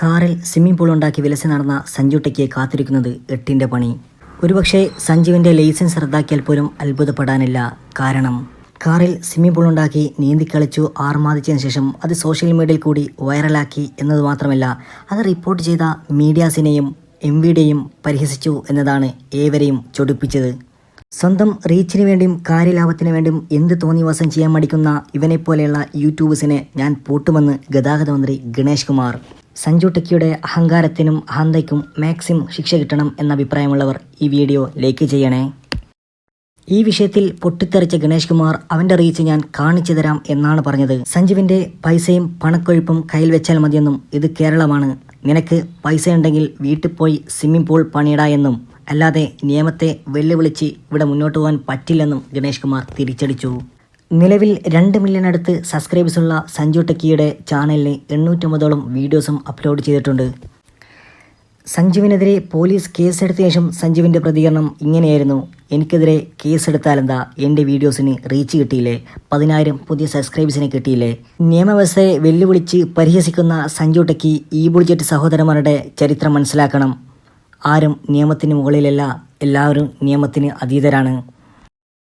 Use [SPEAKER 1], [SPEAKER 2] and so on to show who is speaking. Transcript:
[SPEAKER 1] കാറിൽ swimming pool ഉണ്ടാക്കി വിലസി നടന്ന സഞ്ജു ടെക്കിയെ കാത്തിരിക്കുന്നത് എട്ടിന്റെ പണി. ഒരുപക്ഷെ സഞ്ജുവിന്റെ ലൈസൻസ് റദ്ദാക്കിയാൽ പോലും അത്ഭുതപ്പെടാനില്ല കാരണം കാറിൽ സ്വിമ്മിംഗ് പൂൾ ഉണ്ടാക്കി നീന്തിക്കളിച്ചു ആർമാദിച്ചതിന് ശേഷം അത് സോഷ്യൽ മീഡിയയിൽ കൂടി വൈറലാക്കി എന്നത് മാത്രമല്ല അത് റിപ്പോർട്ട് ചെയ്ത മീഡിയാസിനെയും എം വിയുടെയും പരിഹസിച്ചു എന്നതാണ് ഏവരെയും ചൊടിപ്പിച്ചത്. സ്വന്തം റീച്ചിന് വേണ്ടിയും കാര്യലാഭത്തിന് വേണ്ടിയും എന്ത് തോന്നിവാസം ചെയ്യാൻ മടിക്കുന്ന ഇവനെപ്പോലെയുള്ള യൂട്യൂബേഴ്സിനെ ഞാൻ പൂട്ടുമെന്ന് ഗതാഗത മന്ത്രി ഗണേഷ് കുമാർ. സഞ്ജു ടെക്കിയുടെ അഹങ്കാരത്തിനും അഹന്തയ്ക്കും മാക്സിമം ശിക്ഷ കിട്ടണം എന്ന അഭിപ്രായമുള്ളവർ ഈ വീഡിയോ ലൈക്ക് ചെയ്യണേ. ഈ വിഷയത്തിൽ പൊട്ടിത്തെറിച്ച ഗണേഷ് കുമാർ അവന്റെ റീച്ച് ഞാൻ കാണിച്ചു തരാം എന്നാണ് പറഞ്ഞത്. സഞ്ജുവിന്റെ പൈസയും പണക്കൊഴുപ്പും കയ്യിൽ വെച്ചാൽ മതിയെന്നും ഇത് കേരളമാണ്. നിനക്ക് പൈസ ഉണ്ടെങ്കിൽ വീട്ടിൽ പോയി സ്വിമ്മിംഗ് പൂൾ പണിയിടാ എന്നും. അല്ലാതെ നിയമത്തെ വെല്ലുവിളിച്ച് ഇവിടെ മുന്നോട്ട് പോകാൻ പറ്റില്ലെന്നും ഗണേഷ് കുമാർ തിരിച്ചടിച്ചു. നിലവിൽ രണ്ട് മില്യൺ അടുത്ത് സബ്സ്ക്രൈബേഴ്സുള്ള സഞ്ജു ടെക്കിയുടെ ചാനലിന് എണ്ണൂറ്റൊമ്പതോളം വീഡിയോസും അപ്ലോഡ് ചെയ്തിട്ടുണ്ട്. സഞ്ജുവിനെതിരെ പോലീസ് കേസെടുത്ത ശേഷം സഞ്ജുവിന്റെ പ്രതികരണം ഇങ്ങനെയായിരുന്നു. എനിക്കെതിരെ കേസെടുത്താലെന്താ എന്റെ വീഡിയോസിന് റീച്ച് കിട്ടിയില്ലേ? പതിനായിരം പുതിയ സബ്സ്ക്രൈബേഴ്സിനെ കിട്ടിയില്ലേ? നിയമവ്യവസ്ഥയെ വെല്ലുവിളിച്ച് പരിഹസിക്കുന്ന സഞ്ജു ടെക്കി ഈ ബുൾജറ്റ് സഹോദരന്മാരുടെ ചരിത്രം മനസ്സിലാക്കണം. ആരും നിയമത്തിന് മുകളിലല്ല എല്ലാവരും നിയമത്തിന് അതീതരാണ്.